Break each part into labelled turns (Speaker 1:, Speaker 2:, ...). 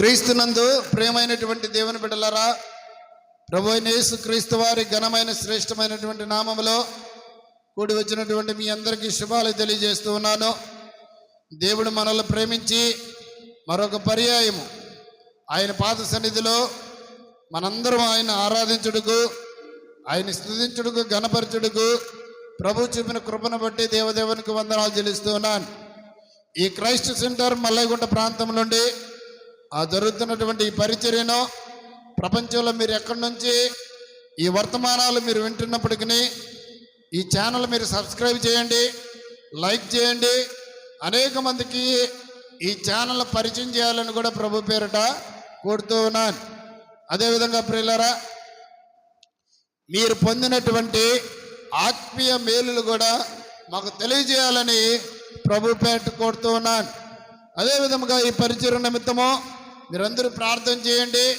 Speaker 1: క్రీస్తునందు ప్రియమైనటువంటి దేవుని బిడ్డలారా ప్రభు అయిన యేసు క్రీస్తు వారి ఘనమైన శ్రేష్టమైనటువంటి నామములో కూడి వచ్చినటువంటి మీ అందరికీ శుభాలు తెలియజేస్తూ ఉన్నాను. దేవుడు మనల్ని ప్రేమించి మరొక పర్యాయము ఆయన పాత సన్నిధిలో మనందరం ఆయన ఆరాధించుడుకు ఆయన స్థుతించుడుకు గణపరచుడుకు ప్రభు చూపిన కృపను బట్టి దేవదేవునికి వందనాలు చెల్లిస్తూ ఉన్నాను. ఈ క్రైస్ట్ సెంటర్ మల్లయ్యగుంట ప్రాంతం నుండి ఆ జరుగుతున్నటువంటి ఈ పరిచర్యను ప్రపంచంలో మీరు ఎక్కడి నుంచి ఈ వర్తమానాలు మీరు వింటున్నప్పటికీ ఈ ఛానల్ మీరు సబ్స్క్రైబ్ చేయండి లైక్ చేయండి. అనేక మందికి ఈ ఛానల్ పరిచయం చేయాలని కూడా ప్రభు పేరిట కోరుతూ ఉన్నాను. అదేవిధంగా ప్రియులరా మీరు పొందినటువంటి ఆత్మీయ మేలులు కూడా మాకు తెలియజేయాలని ప్రభు పేరిట కోరుతూ ఉన్నాను. అదేవిధంగా ఈ పరిచయం నిమిత్తము మీరందరూ ప్రార్థన చేయండి.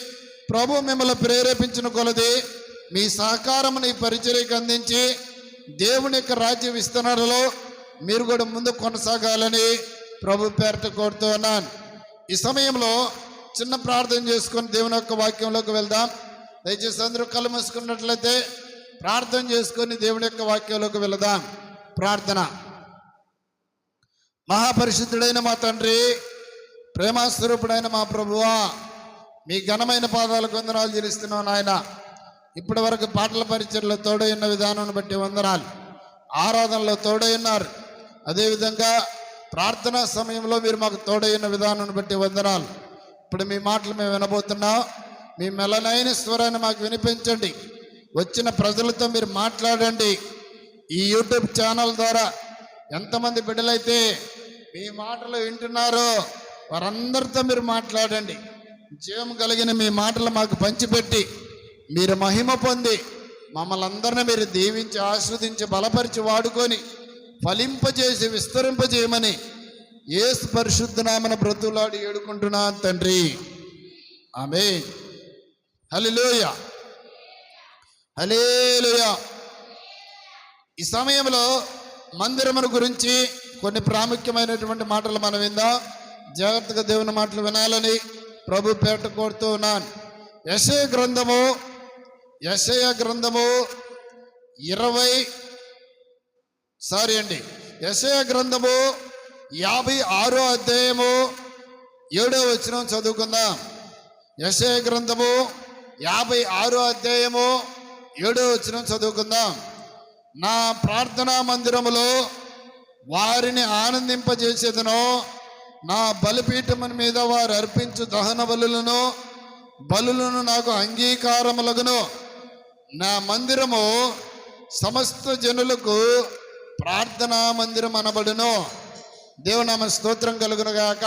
Speaker 1: ప్రభు మిమ్మల్ని ప్రేరేపించిన కొలది మీ సహకారం ఈ పరిచర్యకు అందించి దేవుని యొక్క రాజ్య విస్తరణలో మీరు కూడా ముందు కొనసాగాలని ప్రభు పేరట కోరుతూ ఉన్నాను. ఈ సమయంలో చిన్న ప్రార్థన చేసుకొని దేవుని యొక్క వాక్యంలోకి వెళ్దాం. దయచేసి అందరూ కళ్ళు మూసుకున్నట్లయితే ప్రార్థన చేసుకొని దేవుని యొక్క వాక్యంలోకి వెళదాం. ప్రార్థన. మహాపరిశుద్ధుడైన మా తండ్రి ప్రేమాస్వరూపుడైన మా ప్రభువా మీ ఘనమైన పాదాలకు వందనాలు చెల్లిస్తున్నాం నాయన. ఇప్పటి వరకు పాటల పరిచయలో తోడై ఉన్న బట్టి వందనాలు. ఆరాధనలో తోడై ఉన్నారు అదేవిధంగా ప్రార్థనా సమయంలో మీరు మాకు తోడైన విధానాన్ని బట్టి వందనాలు. ఇప్పుడు మీ మాటలు మేము వినబోతున్నాం. మీ మెలనైన స్వరాన్ని మాకు వినిపించండి. వచ్చిన ప్రజలతో మీరు మాట్లాడండి. ఈ యూట్యూబ్ ఛానల్ ద్వారా ఎంతమంది బిడ్డలైతే మీ మాటలు వింటున్నారో వారందరితో మీరు మాట్లాడండి. జీవం కలిగిన మీ మాటలు మాకు పంచిపెట్టి మీరు మహిమ పొంది మమ్మల్ని అందరిని మీరు దీవించి ఆస్వాదించి బలపరిచి వాడుకొని ఫలింపజేసి విస్తరింపజేయమని ఏసు పరిశుద్ధనామన బ్రతులాడి ఏడుకుంటున్నా తండ్రి. ఆమె హలిలోయ హలేలుయ ఈ సమయంలో మందిరమును గురించి కొన్ని ప్రాముఖ్యమైనటువంటి మాటలు మనం విందాం. జాగ్రత్తగా దేవుని మాటలు వినాలని ప్రభు పేట కోరుతూ ఉన్నాను. యశయ గ్రంథము యశయ గ్రంథము ఇరవై సారీ అండి. యశయ గ్రంథము యాభై ఆరో అధ్యాయము ఏడో వచ్చిన చదువుకుందాం. యశయ గ్రంథము యాభై ఆరో అధ్యాయము ఏడో వచ్చిన చదువుకుందాం. నా ప్రార్థనా మందిరములో వారిని ఆనందింపజేసేదను. నా బలిపీఠముల మీద వారు అర్పించు దహన బలులను బలులను నాకు అంగీకారములగును. నా మందిరము సమస్త జనులకు ప్రార్థనా మందిరం అనబడును. దేవునామ స్తోత్రం కలుగునుగాక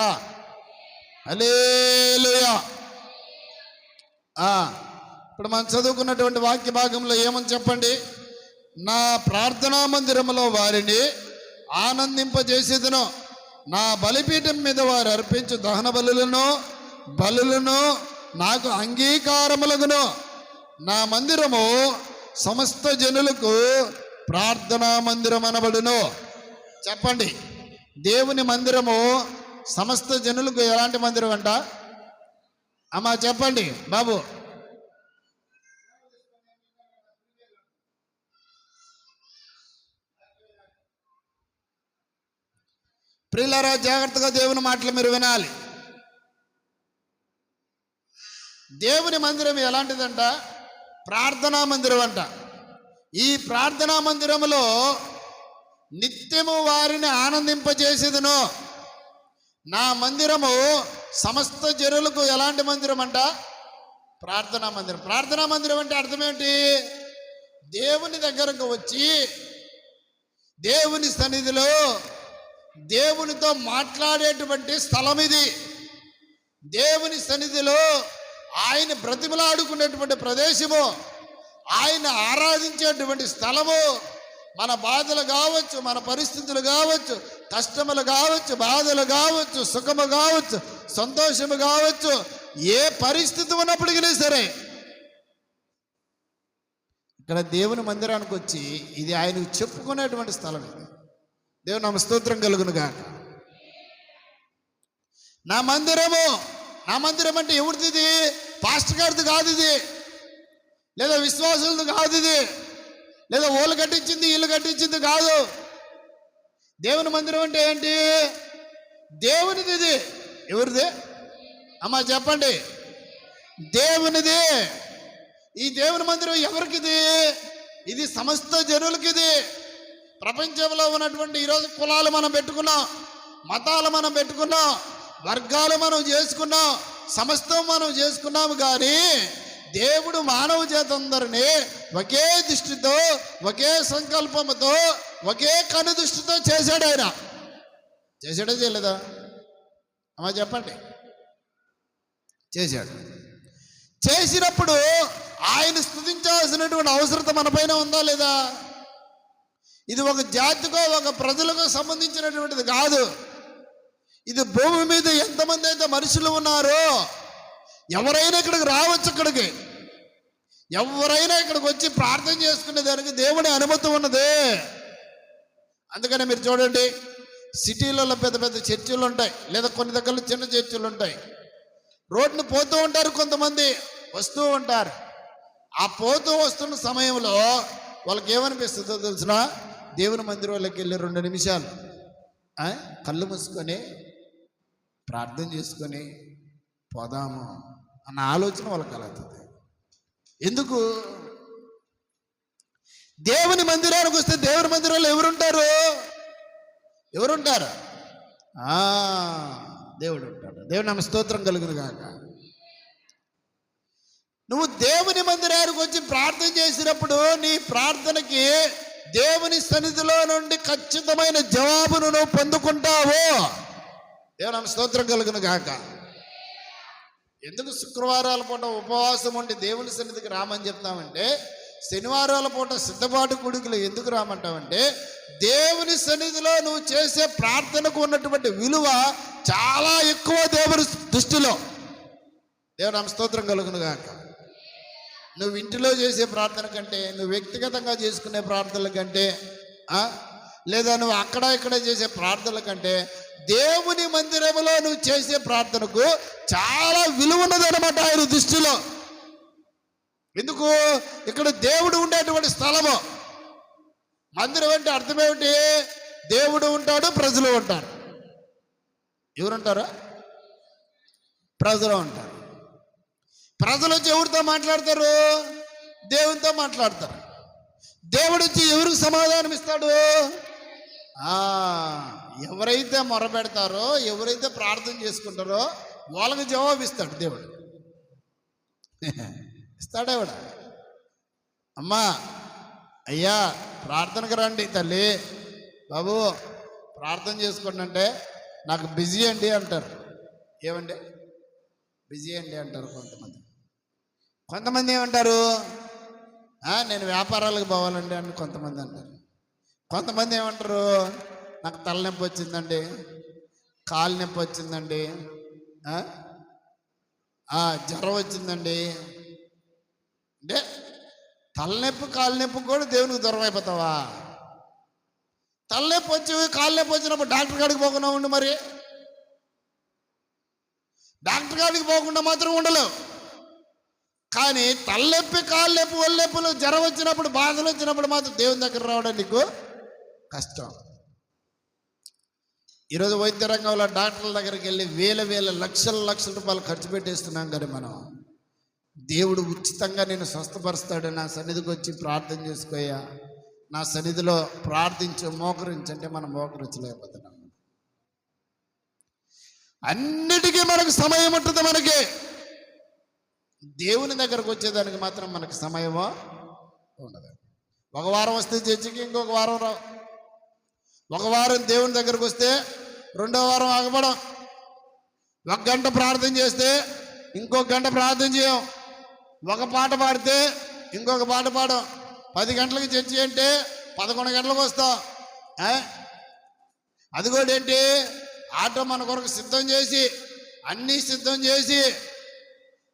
Speaker 1: హల్లెలూయా. ఇప్పుడు మనం చదువుకున్నటువంటి వాక్య భాగంలో ఏమని చెప్పండి? నా ప్రార్థనా మందిరములో వారిని ఆనందింపజేసేదను. నా బలిపీఠం మీద వారు అర్పించు దహన బలులను బలులను నాకు అంగీకారములగును. నా మందిరము సమస్త జనులకు ప్రార్థనా మందిరం అనబడును చెప్పండి దేవుని మందిరము సమస్త జనులకు ఎలాంటి మందిరం అంట అమ్మా చెప్పండి బాబు. ప్రియులారా జాగ్రత్తగా దేవుని మాటలు మీరు వినాలి. దేవుని మందిరం ఎలాంటిదంట? ప్రార్థనా మందిరం అంట. ఈ ప్రార్థనా మందిరములో నిత్యము వారిని ఆనందింపజేసేదను. నా మందిరము సమస్త జనులకు ఎలాంటి మందిరం అంట? ప్రార్థనా మందిరం. ప్రార్థనా మందిరం అంటే అర్థం దేవుని దగ్గరకు వచ్చి దేవుని సన్నిధిలో దేవునితో మాట్లాడేటువంటి స్థలం ఇది. దేవుని సన్నిధిలో ఆయన బ్రతిమలాడుకునేటువంటి ప్రదేశము. ఆయన ఆరాధించేటువంటి స్థలము. మన బాధలు కావచ్చు మన పరిస్థితులు కావచ్చు కష్టములు కావచ్చు బాధలు కావచ్చు సుఖము కావచ్చు సంతోషము కావచ్చు ఏ పరిస్థితి ఉన్నప్పటికీ సరే ఇక్కడ దేవుని మందిరానికి వచ్చి ఇది ఆయనకు చెప్పుకునేటువంటి స్థలం ఇది. దేవుని నామ స్తోత్రం కలుగును గాక నా మందిరము నా మందిరం అంటే ఎవరిది ఇది పాస్టర్ గారిది కాదు ఇది లేదా విశ్వాసులది కాదు ఇది లేదా ఓళ్ళు కట్టించింది ఇల్లు కట్టించింది కాదు. దేవుని మందిరం అంటే ఏంటి? దేవునిది ఇది ఎవరిది? అమ్మా చెప్పండి. దేవునిది. ఈ దేవుని మందిరం ఎవరికిది? ఇది సమస్త జనులకిది. ప్రపంచంలో ఉన్నటువంటి ఈరోజు కులాలు మనం పెట్టుకున్నాం మతాలు మనం పెట్టుకున్నాం వర్గాలు మనం చేసుకున్నాం సమస్తం మనం చేసుకున్నాము కానీ దేవుడు మానవ చేతందరినీ ఒకే దృష్టితో ఒకే సంకల్పంతో ఒకే కను దృష్టితో చేశాడు ఆయన. చేశాడా చేయలేదా అమ్మా చెప్పండి. చేశాడు. చేసినప్పుడు ఆయన స్థుతించాల్సినటువంటి అవసరత మన పైన ఉందా లేదా? ఇది ఒక జాతికో ఒక ప్రజలకు సంబంధించినటువంటిది కాదు. ఇది భూమి మీద ఎంతమంది అయితే మనుషులు ఉన్నారో ఎవరైనా ఇక్కడికి రావచ్చు ఇక్కడికి. ఎవరైనా ఇక్కడికి వచ్చి ప్రార్థన చేసుకునే దానికి దేవుని అనుమతి ఉన్నది. అందుకని మీరు చూడండి సిటీలలో పెద్ద పెద్ద చర్చిలు ఉంటాయి లేదా కొన్ని దగ్గరలో చిన్న చర్చిలు ఉంటాయి. రోడ్డును పోతూ ఉంటారు కొంతమంది వస్తూ ఉంటారు. ఆ పోతూ వస్తున్న సమయంలో వాళ్ళకి ఏమనిపిస్తుందో తెలిసినా? దేవుని మందిరంలోకి వెళ్ళి రెండు నిమిషాలు కళ్ళు మూసుకొని ప్రార్థన చేసుకొని పోదాము అన్న ఆలోచన వాళ్ళకి కలుగుతుంది. ఎందుకు? దేవుని మందిరానికి వస్తే దేవుని మందిరంలో ఎవరుంటారు? ఎవరుంటారు? ఆ, దేవుడు ఉంటాడు. దేవుడు నమ్మ స్తోత్రం కలుగును కాక నువ్వు దేవుని మందిరానికి వచ్చి ప్రార్థన చేసినప్పుడు నీ ప్రార్థనకి దేవుని సన్నిధిలో నుండి ఖచ్చితమైన జవాబును నువ్వు పొందుకుంటావు దేవుని స్తోత్రం కలుగును కాక ఎందుకు శుక్రవారాల పూట ఉపవాసం ఉండి దేవుని సన్నిధికి రామని చెప్తామంటే శనివారాల పూట సిద్ధపాటు కొడుకులు ఎందుకు రామంటామంటే దేవుని సన్నిధిలో నువ్వు చేసే ప్రార్థనకు ఉన్నటువంటి విలువ చాలా ఎక్కువ దేవుని దృష్టిలో దేవుడు ఆమె స్తోత్రం కలుగును గాక. నువ్వు ఇంటిలో చేసే ప్రార్థన కంటే నువ్వు వ్యక్తిగతంగా చేసుకునే ప్రార్థనల కంటే లేదా నువ్వు అక్కడ ఇక్కడ చేసే ప్రార్థనల కంటే దేవుని మందిరంలో నువ్వు చేసే ప్రార్థనకు చాలా విలువ ఉన్నదనమాట ఆయన దృష్టిలో. ఎందుకు? ఇక్కడ దేవుడు ఉండేటువంటి స్థలము. మందిరం అంటే అర్థం ఏమిటి? దేవుడు ఉంటాడు ప్రజలు ఉంటారు. ఎవరుంటారు? ప్రజలు ఉంటారు. ప్రజలు వచ్చి ఎవరితో మాట్లాడతారు? దేవునితో మాట్లాడతారు. దేవుడు వచ్చి ఎవరికి సమాధానం ఇస్తాడు? ఎవరైతే మొరపెడతారో ఎవరైతే ప్రార్థన చేసుకుంటారో వాళ్ళకి జవాబు ఇస్తాడు దేవుడు. ఇస్తాడేవిడ అమ్మా అయ్యా ప్రార్థనకు రండి తల్లి. బాబు ప్రార్థన చేసుకోండి అంటే నాకు బిజీ అండి అంటారు. ఏమండి? బిజీ అండి అంటారు కొంతమంది. కొంతమంది ఏమంటారు నేను వ్యాపారాలకు పోవాలండి అని కొంతమంది అంటారు. కొంతమంది ఏమంటారు నాకు తలనొప్పి వచ్చిందండి కాలు నొప్పి వచ్చిందండి జ్వరం వచ్చిందండి. అంటే తలనొప్పి కాలు నొప్పి కూడా దేవునికి దూరం అయిపోతావా? తలనొప్పి వచ్చి కాలు నొప్పి వచ్చినప్పుడు డాక్టర్ కాడికి పోకుండా ఉండు మరి. డాక్టర్ కాడికి పోకుండా మాత్రం ఉండలేవు. కానీ తలనొప్పి కాళ్ళు ఒళ్ళెప్పులు జ్వరం వచ్చినప్పుడు బాధలు వచ్చినప్పుడు మాత్రం దేవుని దగ్గర రావడం నీకు కష్టం. ఈరోజు వైద్య రంగంలో డాక్టర్ల దగ్గరికి వెళ్ళి వేల వేల లక్షల లక్షల రూపాయలు ఖర్చు పెట్టేస్తున్నాం కానీ మనం. దేవుడు ఉచితంగా నేను స్వస్థపరుస్తాడు. నా సన్నిధికి వచ్చి ప్రార్థన చేసుకోయా నా సన్నిధిలో ప్రార్థించు మోకరించంటే మనం మోకరించలేకపోతున్నాం. అన్నిటికీ మనకు సమయం ఉంటుంది మనకి. దేవుని దగ్గరకు వచ్చేదానికి మాత్రం మనకి సమయమో ఉండదు. ఒక వారం వస్తే చర్చికి ఇంకొక వారం రావు ఒక వారం దేవుని దగ్గరకు వస్తే రెండో వారం ఆగపడం. ఒక గంట ప్రార్థన చేస్తే ఇంకొక గంట ప్రార్థన చేయం. ఒక పాట పాడితే ఇంకొక పాట పాడం. పది గంటలకు చర్చి అంటే పదకొండు గంటలకు వస్తాం. అది కూడా ఏంటి? ఆటో మన కొరకు సిద్ధం చేసి అన్నీ సిద్ధం చేసి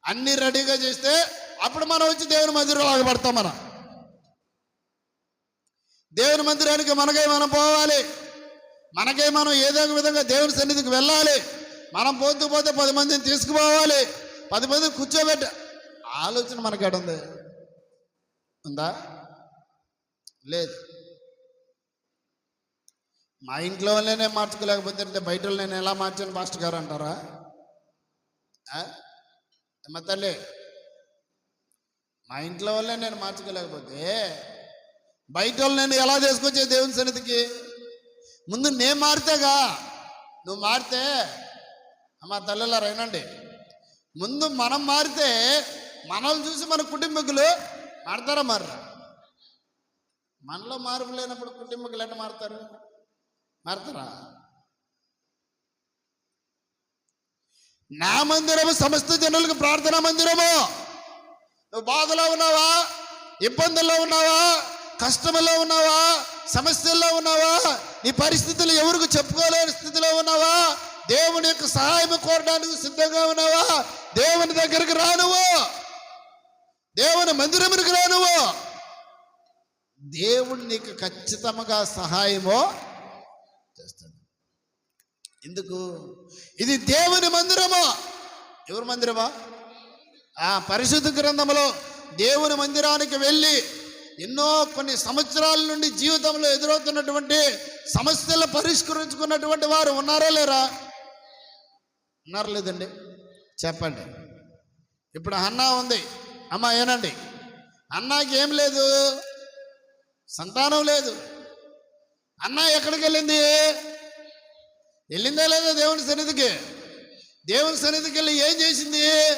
Speaker 1: అన్ని రెడీగా చేస్తే అప్పుడు మనం వచ్చి దేవుని మందిరంలో పడతాం మనం. దేవుని మందిరానికి మనకై మనం పోవాలి. మనకై మనం ఏదో ఒక విధంగా దేవుని సన్నిధికి వెళ్ళాలి. మనం పోతూ పోతే పది మందిని తీసుకుపోవాలి. పది మందిని కూర్చోబెట్ట ఆలోచన మనకి ఉంది. ఉందా? లేదు. మా ఇంట్లో వాళ్ళనే మార్చుకోలేకపోతే బయట నేను ఎలా మార్చాను మాస్టర్ గారు అంటారా? అమ్మ తల్లి మా ఇంట్లో వాళ్ళే నేను మార్చుకోలేకపోతే బయట వాళ్ళు నేను ఎలా చేసుకొచ్చే దేవుని సన్నిధికి? ముందు నేను మారితేగా? నువ్వు మారితే అమ్మ తల్లిలా రైనండి ముందు మనం మారితే మనల్ని చూసి మన కుటుంబీకులు మారతారా మారరా? మనలో మార్పు లేనప్పుడు కుటుంబకులు ఎట్లా మారుతారు? మారతారా? నా మందిరము సమస్త జనులకు ప్రార్థన మందిరము. నువ్వు బాధలో ఉన్నావా? ఇబ్బందుల్లో ఉన్నావా? కష్టంలో ఉన్నావా? సమస్యల్లో ఉన్నావా? నీ పరిస్థితులు ఎవరికి చెప్పుకోలేని స్థితిలో ఉన్నావా? దేవుని యొక్క సహాయం కోరడానికి సిద్ధంగా ఉన్నావా? దేవుని దగ్గరికి రానువు దేవుని మందిరమునికి రానువు దేవుడు నీకు ఖచ్చితంగా సహాయము చేస్తాడు. ఎందుకు? ఇది దేవుని మందిరము? ఎవరి మందిరమా? ఆ పరిశుద్ధ గ్రంథంలో దేవుని మందిరానికి వెళ్ళి ఎన్నో కొన్ని సంవత్సరాల నుండి జీవితంలో ఎదురవుతున్నటువంటి సమస్యలు పరిష్కరించుకున్నటువంటి వారు ఉన్నారా లేరా? ఉన్నారా లేదండి? చెప్పండి. ఇప్పుడు అన్నా ఉంది. అమ్మ ఏనండి? అన్నాకి ఏం లేదు? సంతానం లేదు. అన్న ఎక్కడికి వెళ్ళింది? వెళ్ళిందా లేదా దేవుని సన్నిధికి? దేవుని సన్నిధికి వెళ్ళి ఏం చేసింది?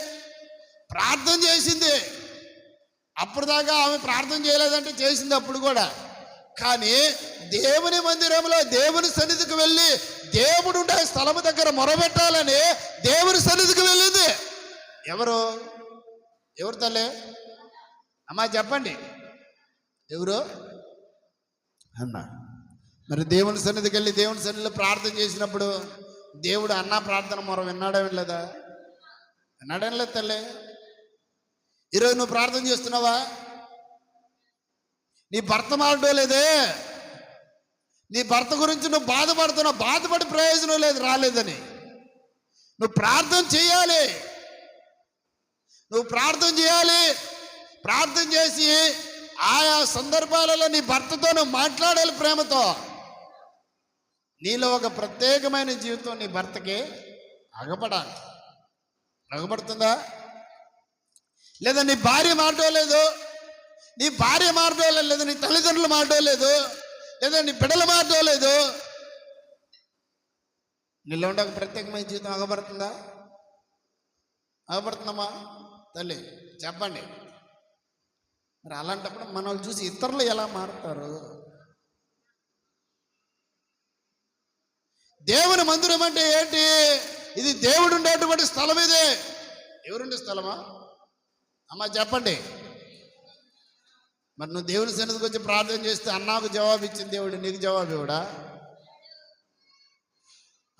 Speaker 1: ప్రార్థన చేసింది. అప్పుడు దాకా ఆమె ప్రార్థన చేయలేదంటే చేసింది అప్పుడు కూడా. కానీ దేవుని మందిరంలో దేవుని సన్నిధికి వెళ్ళి దేవుడు ఉండే స్థలము దగ్గర మొరబెట్టాలని దేవుని సన్నిధికి వెళ్ళింది. ఎవరు? ఎవరు తల్లి? అమ్మా చెప్పండి. ఎవరు? అన్నా. మరి దేవుని సన్నిధికి వెళ్ళి దేవుని సన్నిధిలో ప్రార్థన చేసినప్పుడు దేవుడు అన్న ప్రార్థన మొర విన్నాడా లేదా విన్నాడేం లేదు తల్లి. ఈరోజు నువ్వు ప్రార్థన చేస్తున్నావా? నీ భర్త మారడం లేదే. నీ భర్త గురించి నువ్వు బాధపడుతున్నావు. బాధపడి ప్రయోజనం లేదు రాలేదని. నువ్వు ప్రార్థన చేయాలి. నువ్వు ప్రార్థన చేయాలి. ప్రార్థన చేసి ఆయా సందర్భాలలో నీ భర్తతో నువ్వు మాట్లాడాలి ప్రేమతో. నీలో ఒక ప్రత్యేకమైన జీవితం నీ భర్తకి అగపడాలి. అగపడుతుందా? లేదా నీ భార్య మారడం లేదు? నీ భార్య మారడం లేదు నీ తల్లిదండ్రులు మారడం లేదు లేదా నీ బిడ్డలు మారడం లేదు. నీలో ఉండే ఒక ప్రత్యేకమైన జీవితం అగపడుతుందా? అగపడుతుందమ్మా తల్లి చెప్పండి. మరి అలాంటప్పుడు మనల్ని చూసి ఇతరులు ఎలా మారుతారు? దేవుని మందిరం అంటే ఏంటి? ఇది దేవుడు ఉండేటువంటి స్థలం ఇదే. ఎవరుండే స్థలమా? అమ్మా చెప్పండి. మరి నువ్వు దేవుని సన్నిధికి వచ్చి ప్రార్థన చేస్తే అన్నాకు జవాబు ఇచ్చిన దేవుడు నీకు జవాబు ఇవ్వడా?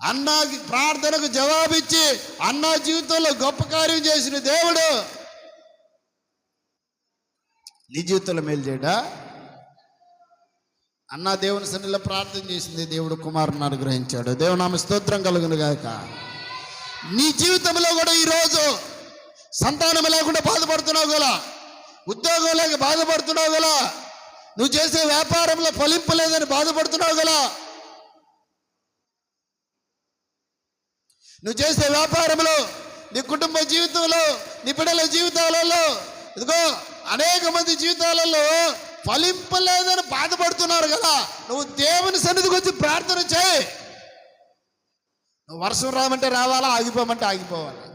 Speaker 1: అన్నాకి ప్రార్థనకు జవాబు ఇచ్చి అన్నా జీవితంలో గొప్ప కార్యం చేసిన దేవుడు నీ జీవితంలో మేలు చేయడా? అన్న దేవుని సన్నిలో ప్రార్థన చేసింది దేవుడు కుమారుని అనుగ్రహించాడు. దేవుని ఆమె స్తోత్రం కలుగును గాక. నీ జీవితంలో కూడా ఈరోజు సంతానం లేకుండా బాధపడుతున్నావు గల ఉద్యోగం లేక బాధపడుతున్నావు గల నువ్వు చేసే వ్యాపారంలో ఫలింపు లేదని బాధపడుతున్నావు గల నువ్వు చేసే వ్యాపారంలో నీ కుటుంబ జీవితంలో నీ బిడ్డల జీవితాలలో ఇదిగో అనేక మంది జీవితాలలో ఫలింపలేదని బాధపడుతున్నారు కదా. నువ్వు దేవుని సన్నిధికి వచ్చి ప్రార్థన చేయి. నువ్వు వర్షం రామంటే రావాలా ఆగిపోమంటే ఆగిపోవాలి?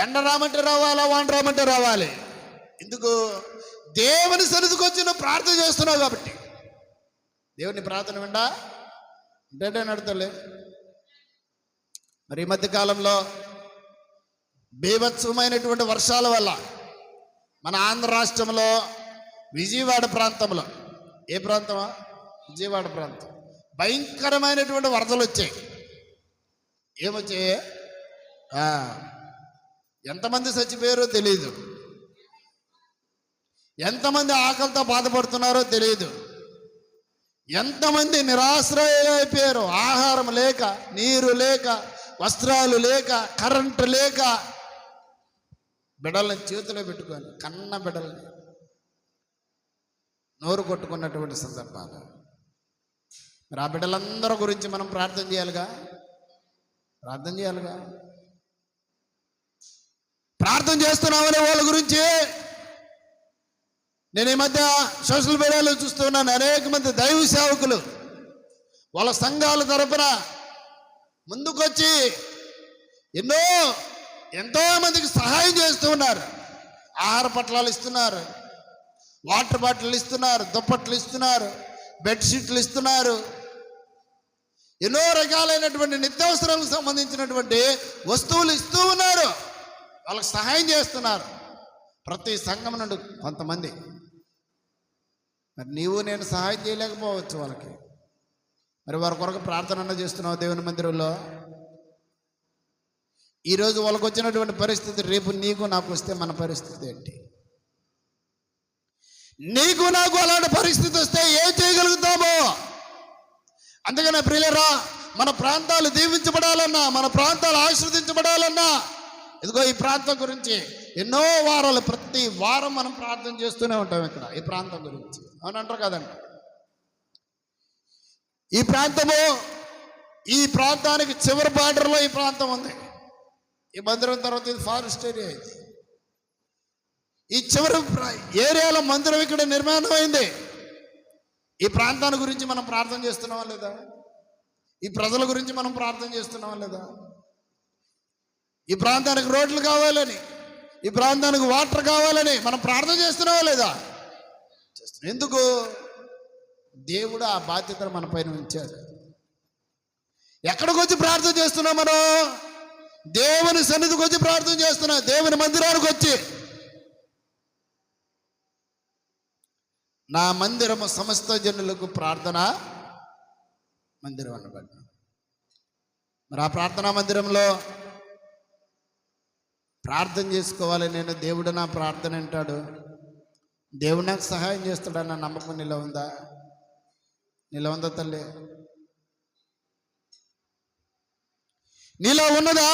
Speaker 1: ఎండ రామంటే రావాలా వాన రామంటే రావాలి? ఎందుకు? దేవుని సన్నిధికి వచ్చి నువ్వు ప్రార్థన చేస్తున్నావు కాబట్టి. దేవుని ప్రార్థన విండా అంటే నడతలే. మరి ఈ మధ్య కాలంలో బీభత్సమైనటువంటి వర్షాల వల్ల మన ఆంధ్ర రాష్ట్రంలో విజయవాడ ప్రాంతంలో. ఏ ప్రాంతమా? విజయవాడ ప్రాంతం. భయంకరమైనటువంటి వరదలు వచ్చాయి. ఏమొచ్చాయి? ఎంతమంది చచ్చిపోయారో తెలియదు ఎంతమంది ఆకలితో బాధపడుతున్నారో తెలియదు ఎంతమంది నిరాశ్రయ అయిపోయారు ఆహారం లేక నీరు లేక వస్త్రాలు లేక కరెంటు లేక. బిడల్ని చేతిలో పెట్టుకొని కన్న బిడల్ని నోరు కొట్టుకున్నటువంటి సందర్భాలు. మరి ఆ బిడ్డలందరి గురించి మనం ప్రార్థన చేయాలిగా? ప్రార్థన చేయాలిగా? ప్రార్థన చేస్తున్నామని వాళ్ళ గురించి నేను ఈ మధ్య సోషల్ మీడియాలో చూస్తున్నాను అనేక మంది దైవ సేవకులు వాళ్ళ సంఘాల తరపున ముందుకొచ్చి ఎన్నో ఎంతో మందికి సహాయం చేస్తూ ఉన్నారు. ఆహార పట్లాలు ఇస్తున్నారు. వాటర్ బాటిల్ ఇస్తున్నారు దుప్పట్లు ఇస్తున్నారు బెడ్షీట్లు ఇస్తున్నారు. ఎన్నో రకాలైనటువంటి నిత్యావసరాలకు సంబంధించినటువంటి వస్తువులు ఇస్తూ ఉన్నారు. వాళ్ళకి సహాయం చేస్తున్నారు. ప్రతి సంఘం నుండి కొంతమంది. మరి నీవు నేను సహాయం చేయలేకపోవచ్చు వాళ్ళకి. మరి వారి కొరకు ప్రార్థన చేస్తున్నావు దేవుని మందిరంలో. ఈరోజు వాళ్ళకు వచ్చినటువంటి పరిస్థితి రేపు నీకు నాకు వస్తే మన పరిస్థితి ఏంటి? నీకు నాకు అలాంటి పరిస్థితి వస్తే ఏం చేయగలుగుతామో? అందుకనే ప్రియులరా మన ప్రాంతాలు దీవించబడాలన్నా మన ప్రాంతాలు ఆశీర్వదించబడాలన్నా ఇదిగో ఈ ప్రాంతం గురించి ఎన్నో వారాలు ప్రతి వారం మనం ప్రార్థన చేస్తూనే ఉంటాం ఇక్కడ ఈ ప్రాంతం గురించి. అవునంటారు కదండి? ఈ ప్రాంతము ఈ ప్రాంతానికి చివరి బార్డర్లో ఈ ప్రాంతం ఉంది. ఈ మందిరం తర్వాత ఇది ఫారెస్ట్ ఏరియా ఇది. ఈ చివరి ఏరియాలో మందిరం ఇక్కడ నిర్మాణం అయింది ఈ ప్రాంతాన్ని గురించి మనం ప్రార్థన చేస్తున్నావా లేదా? ఈ ప్రజల గురించి మనం ప్రార్థన చేస్తున్నావా లేదా? ఈ ప్రాంతానికి రోడ్లు కావాలని ఈ ప్రాంతానికి వాటర్ కావాలని మనం ప్రార్థన చేస్తున్నావా లేదా? చేస్తున్నాం ఎందుకు? దేవుడు ఆ బాధ్యతను మన పైన ఉంచారు ఎక్కడికి వచ్చి ప్రార్థన చేస్తున్నాం మనం? దేవుని సన్నిధికి వచ్చి ప్రార్థన చేస్తున్నాం దేవుని మందిరానికి వచ్చి. నా మందిరము సమస్త జనులకు ప్రార్థన మందిరం అనబడ్డ మరి ఆ ప్రార్థనా మందిరంలో ప్రార్థన చేసుకోవాలి నేను దేవుడు నా ప్రార్థన అంటాడు దేవుడు నాకు సహాయం చేస్తాడన్న నమ్మకం నీలో ఉందా? నీలో ఉందా తల్లి? నీలో ఉన్నదా?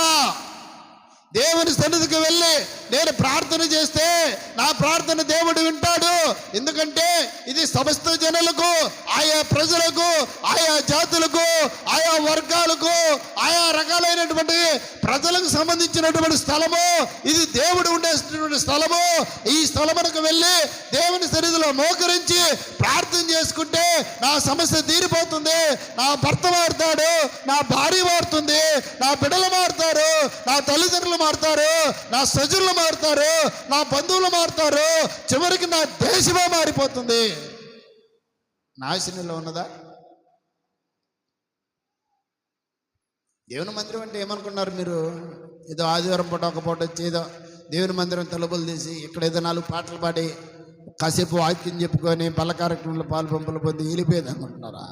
Speaker 1: దేవుని సన్నిధికి వెళ్ళి నేను ప్రార్థన చేస్తే నా ప్రార్థన దేవుడు వింటాడు. ఎందుకంటే ఇది సమస్త జనులకు ఆయా ప్రజలకు ఆయా జాతులకు ఆయా వర్గాలకు ఆయా రకాలైనటువంటి ప్రజలకు సంబంధించినటువంటి స్థలము. ఇది దేవుడు ఉండేటువంటి స్థలము. ఈ స్థలమునకు వెళ్ళి దేవుని సన్నిధిలో మోకరించి ప్రార్థన చేసుకుంటే నా సమస్య తీరిపోతుంది. నా భర్త మారుతాడు నా భార్య వాడుతుంది నా బిడ్డలు మారుతారు నా తల్లిదండ్రులు మారుతారు నా సజులు మారుతారు నా బంధువులు మారుతారు చివరికి నా దేశమే మారిపోతుంది. నాశనంలో ఉన్నదా? దేవుని మందిరం అంటే ఏమనుకున్నారు మీరు? ఏదో ఆదివారం పూట ఒక పూట వచ్చి ఏదో దేవుని మందిరం తలుపులు తీసి ఇక్కడ ఏదో నాలుగు పాటలు పాడి కాసేపు వాక్యం చెప్పుకొని పల్ల కార్యక్రమంలో పాలు పంపులు పొంది వెళ్ళిపోయేది అనుకుంటున్నారా?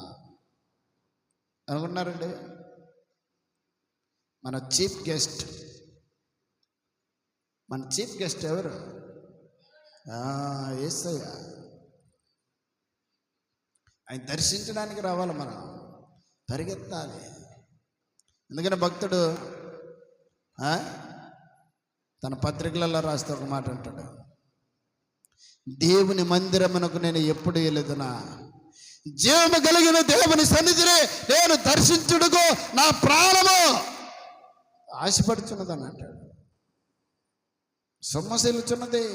Speaker 1: అనుకుంటున్నారండి? మన చీఫ్ గెస్ట్. మన చీఫ్ గెస్ట్ ఎవరు? ఏసయ్య. ఆయన దర్శించడానికి రావాలి మనం. పరిగెత్తాలి. ఎందుకంటే భక్తుడు ఆ, తన పత్రికలలో రాస్తే ఒక మాట అంటాడు. దేవుని మందిరమునకు నేను ఎప్పుడు వెళ్ళదునా? జీవము కలిగిన దేవుని సన్నిధిని నేను దర్శించుడుకు నా ప్రాణము. ఆశపడుచున్నదని అంటాడు సొమ్మశీలుచున్నది.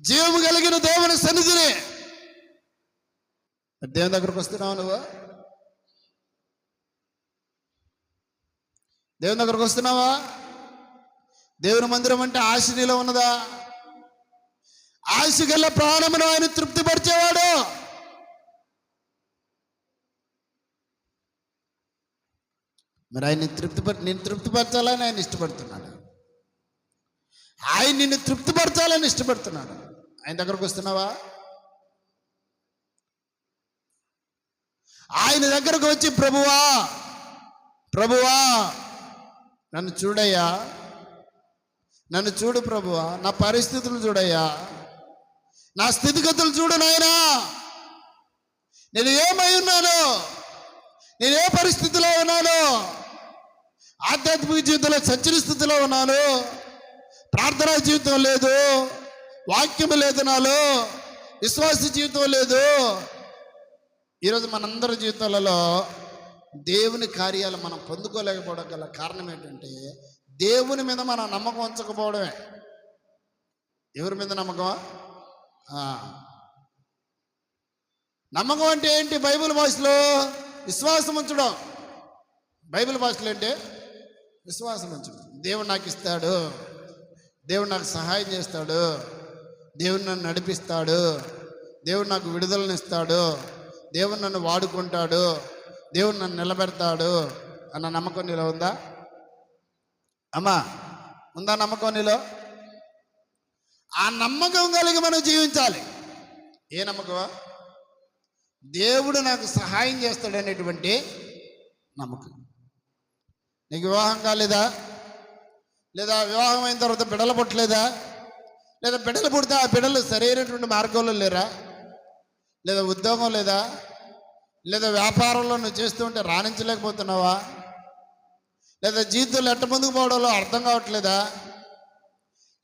Speaker 1: జీవము కలిగిన దేవుని సన్నిధిని. దేవుని దగ్గరకు వస్తున్నావు నువ్వు? దేవుని దగ్గరకు వస్తున్నావా? దేవుని మందిరం అంటే ఆశ నీలో ఉన్నదా? ఆశ గల ప్రాణమును ఆయన తృప్తిపరిచేవాడు. మరి ఆయన్ని తృప్తిపర నేను తృప్తిపరచాలని ఆయన ఇష్టపడుతున్నాడు. ఆయన నిన్ను తృప్తిపరచాలని ఇష్టపడుతున్నాడు. ఆయన దగ్గరకు వస్తున్నావా? ఆయన దగ్గరకు వచ్చి ప్రభువా ప్రభువా నన్ను చూడయ్యా. నన్ను చూడు ప్రభువా. నా పరిస్థితులు చూడయ్యా. నా స్థితిగతులు చూడు నాయనా. నేను ఏమై ఉన్నాను నేను ఏ పరిస్థితిలో ఉన్నాను ఆధ్యాత్మిక జీవితంలో సంచరి స్థితిలో ఉన్నాను. ప్రార్థనా జీవితం లేదు. వాక్యం లేదు నాలో. విశ్వాస జీవితం లేదు. ఈరోజు మనందరి జీవితాలలో దేవుని కార్యాలు మనం పొందుకోలేకపోవడం గల కారణం ఏంటంటే దేవుని మీద మనం నమ్మకం ఉంచకపోవడమే. ఎవరి మీద నమ్మకం నమ్మకం అంటే ఏంటి? బైబిల్ భాషలో విశ్వాసం ఉంచడం. బైబిల్ భాషలో అంటే విశ్వాసం ఉంచడం దేవుడు నాకు ఇస్తాడు. దేవుడు నాకు సహాయం చేస్తాడు. దేవుడు నన్ను నడిపిస్తాడు. దేవుడు నాకు విడుదలనిస్తాడు దేవుడు నన్ను వాడుకుంటాడు. దేవుడు నన్ను నిలబెడతాడు అన్న నమ్మకం నీలో ఉందా? అమ్మా ఉందా నమ్మకం నీలో? ఆ నమ్మకం కలిగి మనం జీవించాలి. ఏ నమ్మకం దేవుడు నాకు సహాయం చేస్తాడనేటువంటి నమ్మకం. నీకు వివాహం కాలేదా? లేదా వివాహం అయిన తర్వాత బిడలు పుట్టలేదా? లేదా బిడలు పుడితే ఆ బిడలు సరైనటువంటి మార్గంలో లేరా? లేదా ఉద్యోగం లేదా? లేదా వ్యాపారంలో నువ్వు చేస్తూ ఉంటే రాణించలేకపోతున్నావా? లేదా జీవితంలో ఎట్ట ముందుకు పోవడంలో అర్థం కావట్లేదా?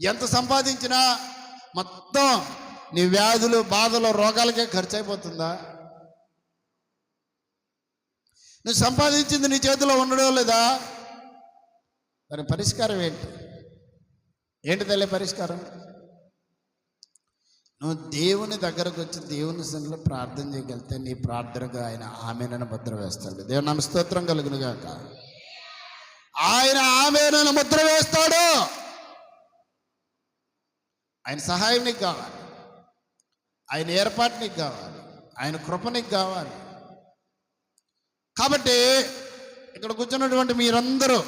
Speaker 1: ఎంత సంపాదించినా మొత్తం నీ వ్యాధులు బాధలు రోగాలకే ఖర్చు అయిపోతుందా నువ్వు సంపాదించింది నీ చేతిలో ఉండడం లేదా? మరి పరిష్కారం ఏంటి? ఏంటి తల్లి పరిష్కారం? నువ్వు దేవుని దగ్గరకు వచ్చి దేవుని సన్నిలో ప్రార్థన చేయగలిగితే నీ ప్రార్థనకు ఆయన ఆమెనని ముద్ర వేస్తాడు దేవుని నమ్మ స్తోత్రం కలుగును గాక ఆయన ఆమెనని ముద్ర వేస్తాడు ఆయన సహాయం నీకు కావాలి. ఆయన ఏర్పాటు నీకు కావాలి. ఆయన కృప నీకు కావాలి. కాబట్టి ఇక్కడ కూర్చున్నటువంటి మీరందరూ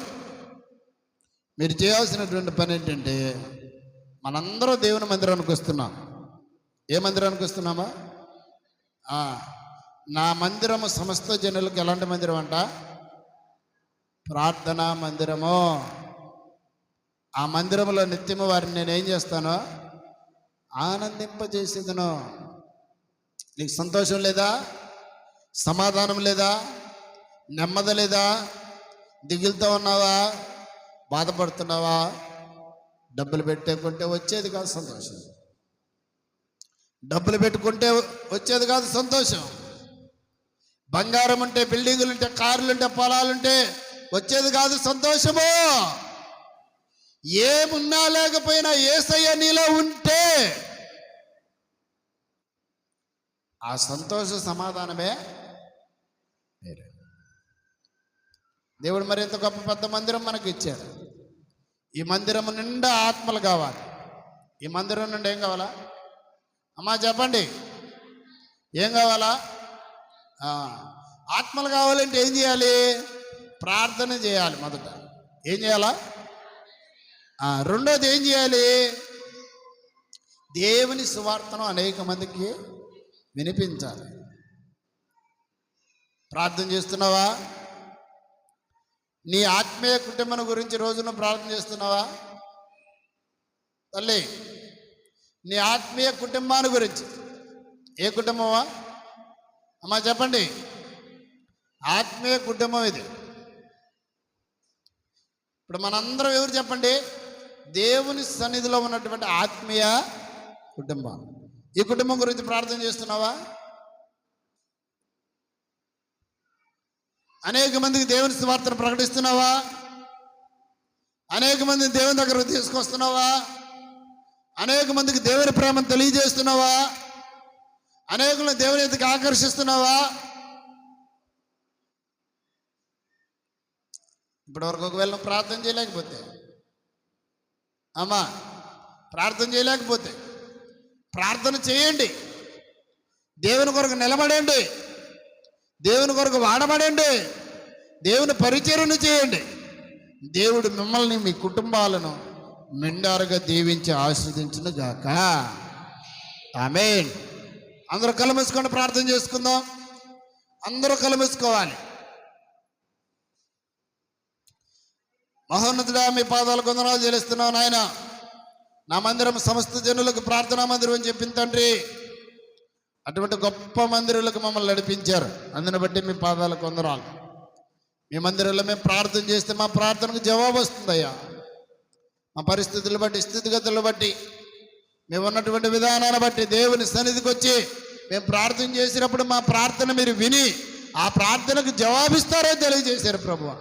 Speaker 1: మీరు చేయాల్సినటువంటి పని ఏంటంటే మనందరూ దేవుని మందిరానికి వస్తున్నాం. ఏ మందిరానికి వస్తున్నామా? నా మందిరము సమస్త జనులకు ఎలాంటి మందిరం అంట? ప్రార్థనా మందిరము. ఆ మందిరంలో నిత్యము వారిని నేను ఏం చేస్తాను? ఆనందింపజేసేదను. నీకు సంతోషం లేదా? సమాధానం లేదా? నెమ్మది లేదా? దిగులుతో ఉన్నావా? బాధపడుతున్నావా? డబ్బులు పెట్టుకుంటే వచ్చేది కాదు సంతోషం. డబ్బులు పెట్టుకుంటే వచ్చేది కాదు సంతోషం. బంగారం ఉంటే బిల్డింగులు ఉంటే కార్లు ఉంటే పొలాలుంటే వచ్చేది కాదు సంతోషము. ఏమున్నా లేకపోయినా ఏసయ్య నీలో ఉంటే ఆ సంతోష సమాధానమే దేవుడు మరింత గొప్ప పెద్ద మందిరం మనకి ఇచ్చారు ఈ మందిరం నిండా ఆత్మలు కావాలి. ఈ మందిరం నుండి ఏం కావాలా? అమ్మా చెప్పండి. ఏం కావాలా? ఆత్మలు కావాలంటే ఏం చేయాలి? ప్రార్థన చేయాలి మొదట. ఏం చేయాలా? రెండోది ఏం చేయాలి? దేవుని సువార్తను అనేక మందికి వినిపించాలి. ప్రార్థన చేస్తున్నావా? నీ ఆత్మీయ కుటుంబం గురించి రోజున ప్రార్థన చేస్తున్నావా? తల్లి నీ ఆత్మీయ కుటుంబాన్ని గురించి. ఏ కుటుంబమా? అమ్మా చెప్పండి. ఆత్మీయ కుటుంబం ఇది. ఇప్పుడు మనందరం ఎవరు చెప్పండి? దేవుని సన్నిధిలో ఉన్నటువంటి ఆత్మీయ కుటుంబం. ఈ కుటుంబం గురించి ప్రార్థన చేస్తున్నావా? అనేక మందికి దేవుని స్వార్థను ప్రకటిస్తున్నావా? అనేక మందిని దేవుని దగ్గరకు తీసుకొస్తున్నావా? అనేక మందికి దేవుని ప్రేమను తెలియజేస్తున్నావా? అనేకులను దేవుని ఎత్తుకు ఆకర్షిస్తున్నావా? ఇప్పటివరకు ఒకవేళ ప్రార్థన చేయలేకపోతే అమ్మా ప్రార్థన చేయలేకపోతే ప్రార్థన చేయండి. దేవుని కొరకు నిలబడండి. దేవుని కొరకు వాడబడండి. దేవుని పరిచర్యను చేయండి. దేవుడు మిమ్మల్ని మీ కుటుంబాలను మిండారుగా దీవించి ఆస్వాదించును గాక. ఆమె అందరూ కలమేసుకొని ప్రార్థన చేసుకుందాం. అందరూ కలమేసుకోవాలి. మహోన్నతుడా మీ పాదాలు కొందనాలు చెల్లిస్తున్నావు నాయన. నా మందిరం సమస్త జనులకు ప్రార్థనా మందిరం అని చెప్పిన తండ్రి. అటువంటి గొప్ప మందిరులకు మమ్మల్ని నడిపించారు. అందుని బట్టి మీ పాదాలు కొందరాలు మీ మందిరంలో మేము ప్రార్థన చేస్తే మా ప్రార్థనకు జవాబు వస్తుందయ్యా. మా పరిస్థితులు బట్టి స్థితిగతులు బట్టి మేము ఉన్నటువంటి విధానాన్ని బట్టి దేవుని సన్నిధికి వచ్చి మేము ప్రార్థన చేసినప్పుడు మా ప్రార్థన మీరు విని ఆ ప్రార్థనకు జవాబిస్తారో తెలియజేశారు ప్రభు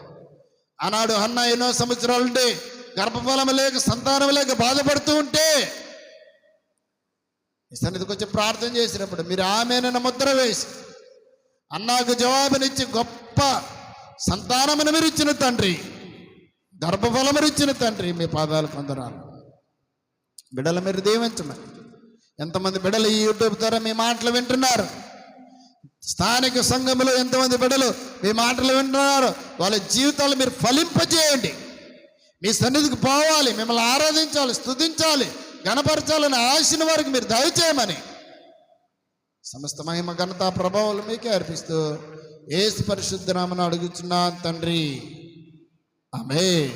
Speaker 1: ఆనాడు అన్న ఎన్నో సంవత్సరాలు ఉంటే గర్భఫలం లేక సంతానం లేక బాధపడుతూ ఉంటే మీ సన్నిధికి వచ్చి ప్రార్థన చేసినప్పుడు మీరు ఆమెను ముద్ర వేసి అన్నాకు జవాబునిచ్చి గొప్ప సంతానమును మీరు ఇచ్చిన తండ్రి గర్భఫలమును ఇచ్చిన తండ్రి మీ పాదాలు పొందరాలు బిడ్డలు మీరు దీవించమని. ఎంతమంది బిడ్డలు ఈ యూట్యూబ్ ద్వారా మీ మాటలు వింటున్నారు? స్థానిక సంఘములో ఎంతమంది బిడ్డలు మీ మాటలు వింటున్నారు? వాళ్ళ జీవితాలు మీరు ఫలింపజేయండి. మీ సన్నిధికి పోవాలి మిమ్మల్ని ఆరాధించాలి స్తుతించాలి. గణపరచాలని ఆశిన వారికి మీరు దయచేయమని సమస్త మహిమ ఘనత ప్రభావాలు మీకే అర్పిస్తూ ఏసు పరిశుద్ధ నామను అడుగుచున్నాను తండ్రి. ఆమె